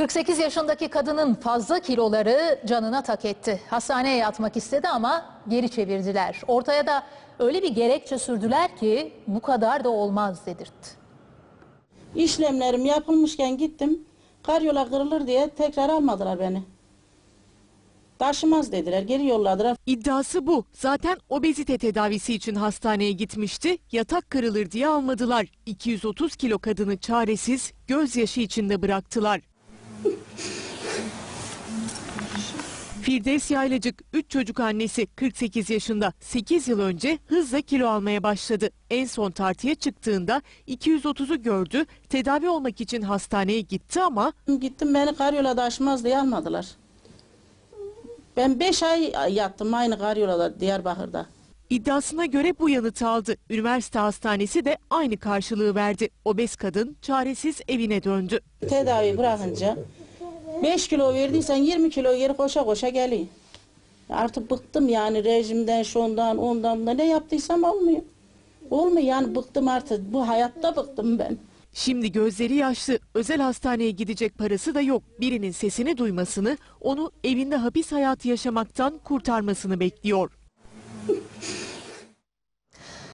48 yaşındaki kadının fazla kiloları canına tak etti. Hastaneye yatmak istedi ama geri çevirdiler. Ortaya da öyle bir gerekçe sürdüler ki bu kadar da olmaz dedirtti. İşlemlerim yapılmışken gittim. Karyola kırılır diye tekrar almadılar beni. Taşımaz dediler, geri yolladılar. İddiası bu. Zaten obezite tedavisi için hastaneye gitmişti. Yatak kırılır diye almadılar. 230 kilo kadını çaresiz, gözyaşı içinde bıraktılar. Firdevs Yaylacık 3 çocuk annesi 48 yaşında 8 yıl önce hızla kilo almaya başladı. En son tartıya çıktığında 230'u gördü. Tedavi olmak için hastaneye gitti ama Gittim beni karyola taşımaz diye almadılar. Ben 5 ay yattım aynı karyolada Diyarbakır'da. İddiasına göre bu yanıtı aldı. Üniversite hastanesi de aynı karşılığı verdi. Obez kadın çaresiz evine döndü. Tedavi bırakınca 5 kilo verdiysen 20 kilo geri koşa koşa geliyor. Artık bıktım yani rejimden, şundan, ondan, bundan ne yaptıysam olmuyor. Olmuyor yani bıktım artık. Bu hayatta bıktım ben. Şimdi gözleri yaşlı, özel hastaneye gidecek parası da yok. Birinin sesini duymasını, onu evinde hapis hayatı yaşamaktan kurtarmasını bekliyor.